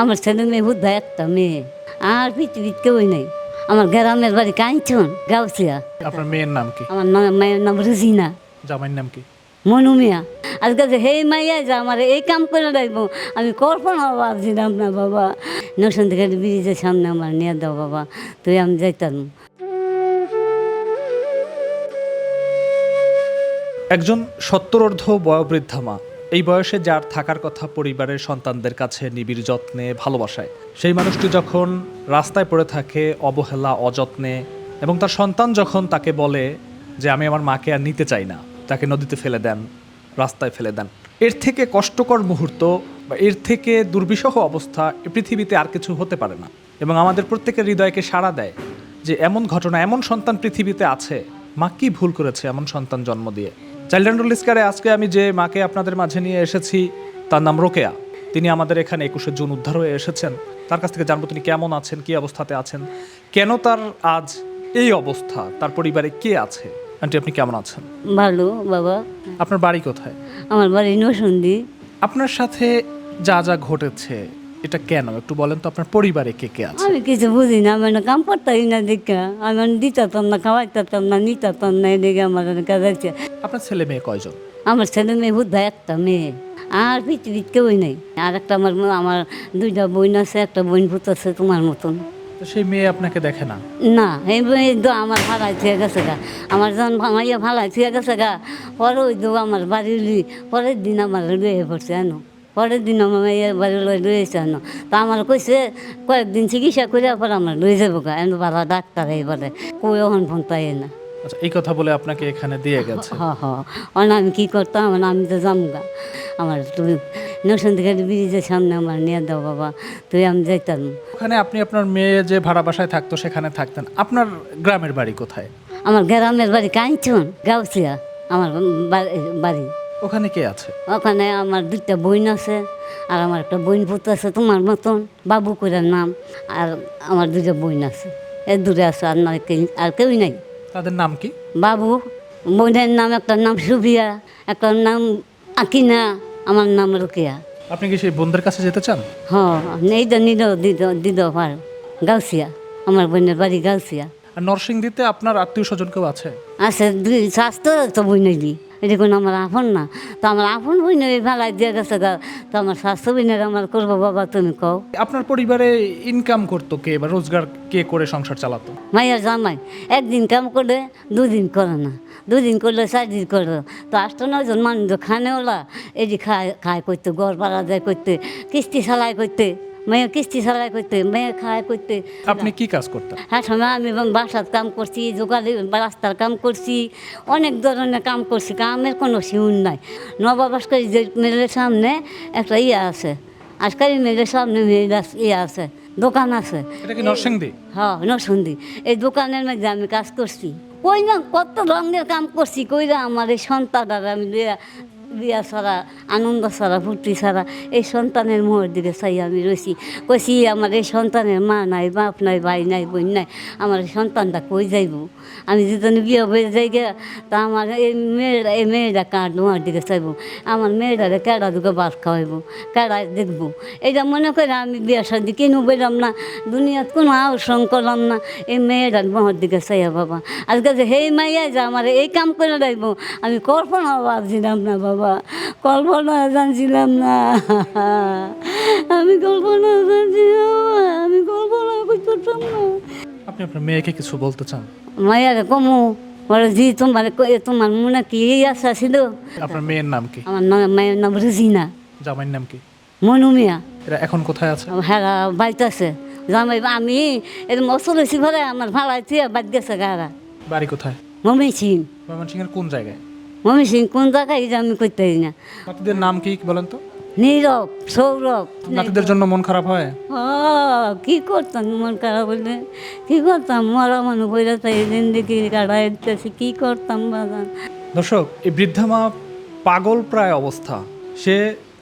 আমার ছেলে মেয়ে বুদ্ধা একটা মেয়ে। আর পৃথিবীর কেউই নেই। আমার গ্রামের বাড়ি কাঞ্চন গাউসিয়া। আপনার মেয়ের নাম কি? আমার মায়ের নাম রুজিনা। জামাইয়ের নাম কি? মনু মিয়া। আজকে যে হে মাইয়া যে আমার এই কাম করে রাখব। আমি কল্পনা ভাবছিলাম না বাবা। নসন থেকে ব্রিজের সামনে আমার নিয়ে দাও বাবা। তুই আমি যাইতাম। একজন সত্তরর্ধ বয়োবৃদ্ধা মা। এই বয়সে যার থাকার কথা পরিবারের সন্তানদের কাছে নিবিড় যত্নে, ভালোবাসায়, সেই মানুষটি যখন রাস্তায় পড়ে থাকে অবহেলা, অযত্নে এবং তার সন্তান যখন তাকে বলে যে, আমি আমার মাকে আর নিতে চাই না, তাকে নদীতে ফেলে দেন, রাস্তায় ফেলে দেন। এর থেকে কষ্টকর মুহূর্ত বা এর থেকে দুর্বিষহ অবস্থা পৃথিবীতে আর কিছু হতে পারে না এবং আমাদের প্রত্যেকের হৃদয়কে সাড়া দেয় যে, এমন ঘটনা, এমন সন্তান পৃথিবীতে আছে, মা কী ভুল করেছে এমন সন্তান জন্ম দিয়ে? চাইল্ড অ্যান্ড আজকে আমি যে মাকে আপনাদের মাঝে নিয়ে এসেছি তার নাম রোকেয়া। তিনি আমাদের এখানে একুশে জুন উদ্ধার হয়ে এসেছেন। তার কাছ থেকে জানব তিনি কেমন আছেন কি অবস্থাতে আছেন কেন তার আজ এই অবস্থা তার পরিবারে কে আছে? আন্টি আপনি কেমন আছেন? ভালো বাবা। আপনার বাড়ি কোথায়? আমার বাড়ি নসন্দি আপনার সাথে যা যা ঘটেছে এটা কেন? একটু বলেন তো আপনার পরিবারে কে কে আছে? আমি কিছু বুঝি না আমি কাম করতাই না দেখা। আমি দিতাম না খাওয়াইতাম না নিতাম না এদিকে আমার কাছে আপনার ছেলে মেয়ে কয়জন? আমার ছেলে মেয়ে বুদ্ধ একটা মেয়ে। আর পৃথিবীর কেউই নেই। আর একটা আমার আমার দুইটা বোন আছে একটা বোন ভূত আছে তোমার মতন। তো সেই মেয়ে আপনাকে দেখে না? না এই মেয়ে তো আমার ভাড়ায় থুয়ে গেছে গা। আমার যখন ভাঙাইয়া ভাড়ায় থুয়ে গেছে গা। পরে ওই তো আমার বাড়ি পরের দিন আমার লুয়ে পড়ছে আনো পরের দিন আমার মেয়ের বাড়ি লয়ে লুয়েছে আনো। তা আমার কইছে কয়েকদিন চিকিৎসা করে পরে আমার লয়ে যাব গা। এমন ভাড়া ডাক্তার এইবারে কই ওখান ফোন পাই না। আচ্ছা এই কথা বলে আপনাকে এখানে দিয়ে গেছে? হ হ অন আমি কী করতাম? মানে আমি তো জামগা আমার তুমি থেকে ব্রিজের সামনে আমার নিয়ে দাও বাবা। তুই আমি যাইতাম। ওখানে আপনি আপনার মেয়ে যে ভাড়া বাসায় থাকতো সেখানে থাকতেন। আপনার গ্রামের বাড়ি কোথায়? আমার গ্রামের বাড়ি কাঞ্চন গাউসিয়া। আমার বাড়ি। ওখানে কে আছে? ওখানে আমার দুইটা বোন আছে আর আমার একটা বোন পুত আছে তোমার মতন বাবু করে নাম আর আমার দুইটা বোন আছে। এ দূরে আছে আর নয় আর কেউই নাই। তাদের নাম কি? বাবু বোনের নাম একটা নাম সুবিয়া একটা নাম আকিনা আমার নাম রুকিয়া। আপনি কি সেই বোনদের কাছে যেতে চান? হ্যাঁ এই তো নিদ দিদ দিদ পার। গাউসিয়া আমার বোনের বাড়ি গাউসিয়া। আর নরসিংদীতে আপনার আত্মীয় স্বজন কেউ আছে? আছে দুই স্বাস্থ্য তো বই নিলি এটা কোনো আমার আপন না। তো আমার আপন বই নেই ভালাই দিয়ে গেছে গা। তো আমার স্বাস্থ্য বইনের আমার করব বাবা তুমি কও। আপনার পরিবারে ইনকাম করতো কে বা রোজগার কে করে সংসার চালাতো? মাইয়ার জামাই একদিন কাম করলে দুদিন করে না। দুদিন করলে চার দিন করল তো আষ্ট নয়জন মানুষ তো খানে ওলা এই যে খায় খায় করতে গড় পাড়া যায় করতে কিস্তি সালাই করতে মেয়ে কিস্তি সালাই করতে মেয়ে খায় করতে। আপনি কি কাজ করতেন? হ্যাঁ সময় আমি এবং বাসার কাম করছি যোগালি রাস্তার কাম করছি অনেক ধরনের কাম করছি কামের কোনো শিউন নাই। নবাবাসকারী যে মেলের সামনে একটা ইয়ে আছে আজকাল মেলের সামনে মেয়ের ইয়ে আছে দোকান আছে। এটা কি নরসিংদী? হ্যাঁ নসুন্দি এই দোকানের মধ্যে আমি কাজ করছি। কই না কত রঙের কাম করছি কইরা আমার এই সন্তানরা আমি বিয়া ছাড়া, আনন্দ ছাড়া, ফুর্তি ছাড়া, এই সন্তানের মোহর দিকে চাই আমি রয়েছি কইছি, আমার এই সন্তানের মা নাই, বাপ নাই, ভাই নাই, বোন নাই, আমার সন্তানটা কই যাইব? আমি যেদিন বিয়ে হয়ে যাই গে তা আমার এই মেয়েরা এই মেয়েরা কার নোয়ার দিকে চাইব? আমার মেয়েরা কেডা দুকে বাস খাওয়াইব? কেডা দেখব? এইটা মনে করে আমি বিয়ে শাদি কিনু বেরাম না? দুনিয়াত কোনো আউসং করলাম না। এই মেয়েরা মোহর দিকে চাইয়া বাবা, আজকে যে হে মাইয়া যে আমার এই কাম করে রাখব আমি কল্পনা ভাবছিলাম না বাবা। কল্পনা জানছিলাম না। আমি কল্পনা জানছিলাম আমি কল্পনা করতাম না। আপনি আপনার মেয়েকে কিছু বলতে চান? মায়ারে কমু বলে জি তোমার তোমার মনে কি আশা ছিল? আপনার মেয়ের নাম কি? আমার নাম মায়ের নাম রুজিনা। জামাইয়ের নাম কি? মনু মিয়া। এরা এখন কোথায় আছে? হ্যাঁ বাড়িতে আছে। জামাই আমি এরকম অসল হয়েছি ঘরে আমার থুয়ে বাদ গেছে গারা বাড়ি কোথায়? মমি সিং ময়মনসিংহের কোন জায়গায়? মমি সিং কোন এই যে আমি করতে পারি না? নাতিদের নাম কি বলেন তো? নীরব সৌরভ নাতিদের জন্য মন খারাপ হয়? কি করতাম মন খারাপ বললে কি করতাম? মরা মানুষ বইলে তাই জিন্দিগি কাটাই দিতেছি কি করতাম বাজান? দর্শক এই বৃদ্ধা মা পাগল প্রায় অবস্থা। সে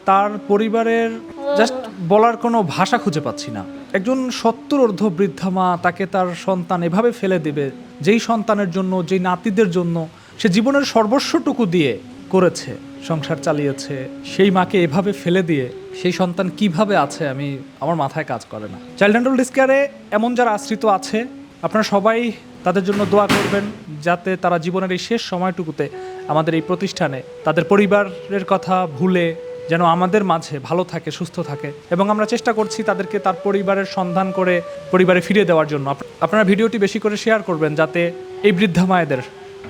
তার পরিবারের জাস্ট বলার কোনো ভাষা খুঁজে পাচ্ছি না। একজন সত্তর অর্ধ বৃদ্ধা মা তাকে তার সন্তান এভাবে ফেলে দেবে যেই সন্তানের জন্য যেই নাতিদের জন্য সে জীবনের সর্বস্বটুকু দিয়ে করেছে, সংসার চালিয়েছে, সেই মাকে এভাবে ফেলে দিয়ে সেই সন্তান কীভাবে আছে আমি আমার মাথায় কাজ করে না। চাইল্ড অ্যান্ড ওল্ড কেয়ারে এমন যারা আশ্রিত আছে, আপনারা সবাই তাদের জন্য দোয়া করবেন যাতে তারা জীবনের এই শেষ সময়টুকুতে আমাদের এই প্রতিষ্ঠানে তাদের পরিবারের কথা ভুলে যেন আমাদের মাঝে ভালো থাকে, সুস্থ থাকে এবং আমরা চেষ্টা করছি তাদেরকে তার পরিবারের সন্ধান করে পরিবারে ফিরিয়ে দেওয়ার জন্য। আপ- আপনারা ভিডিওটি বেশি করে শেয়ার করবেন যাতে এই বৃদ্ধা মায়েদের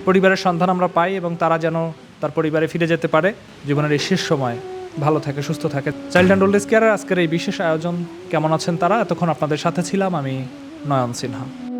পরিবারের সন্ধান আমরা পাই এবং তারা যেন তার পরিবারে ফিরে যেতে পারে। জীবনের এই শেষ সময় ভালো থাকে, সুস্থ থাকে। চাইল্ড অ্যান্ড ওল্ড কেয়ারের আজকের এই বিশেষ আয়োজন কেমন আছেন তারা? এতক্ষণ আপনাদের সাথে ছিলাম আমি নয়ন সিনহা।